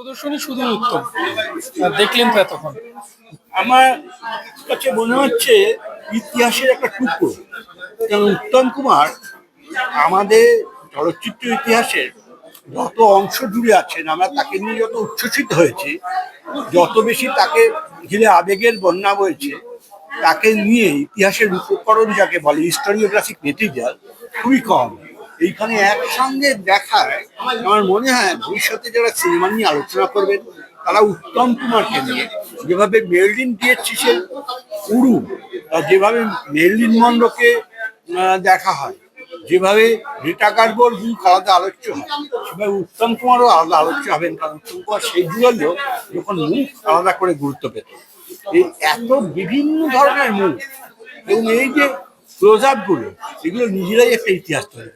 প্রদর্শনী শুধু উত্তম। দেখলেন তো এতক্ষণ। আমার কাছে মনে হচ্ছে ইতিহাসের একটা টুকরো। কারণ উত্তম কুমার আমাদের চলচ্চিত্র ইতিহাসের যত অংশ জুড়ে আছেন, আমরা তাকে নিয়ে যত উচ্ছ্বসিত হয়েছি, যত বেশি তাকে ঘিরে আবেগের বন্যা বইছে তাকে নিয়ে ইতিহাসের উপকরণ যাকে বলে হিস্টোরিওগ্রাফিক মেটেরিয়াল খুবই কম। এইখানে একসঙ্গে দেখায়, আমার মনে হয় ভবিষ্যতে যারা সিনেমা নিয়ে আলোচনা করবেন, তারা উত্তম কুমারকে নিয়ে যেভাবে মেরলিন দিয়েছিসের উড়ু আর যেভাবে মেরলিন মন্ডকে দেখা হয়, যেভাবে রিটা কার্বর মুখ আলাদা আলোচ্য হয়, সেভাবে উত্তম কুমারও আলাদা আলোচ্য হবেন, কারণ উত্তম কুমার সেই যখন মুখ আলাদা করে গুরুত্ব পেত এই এত বিভিন্ন ধরনের মুখ, এবং এই যে ক্লোজগুলো এগুলো নিজেরাই একটা ইতিহাস তৈরি।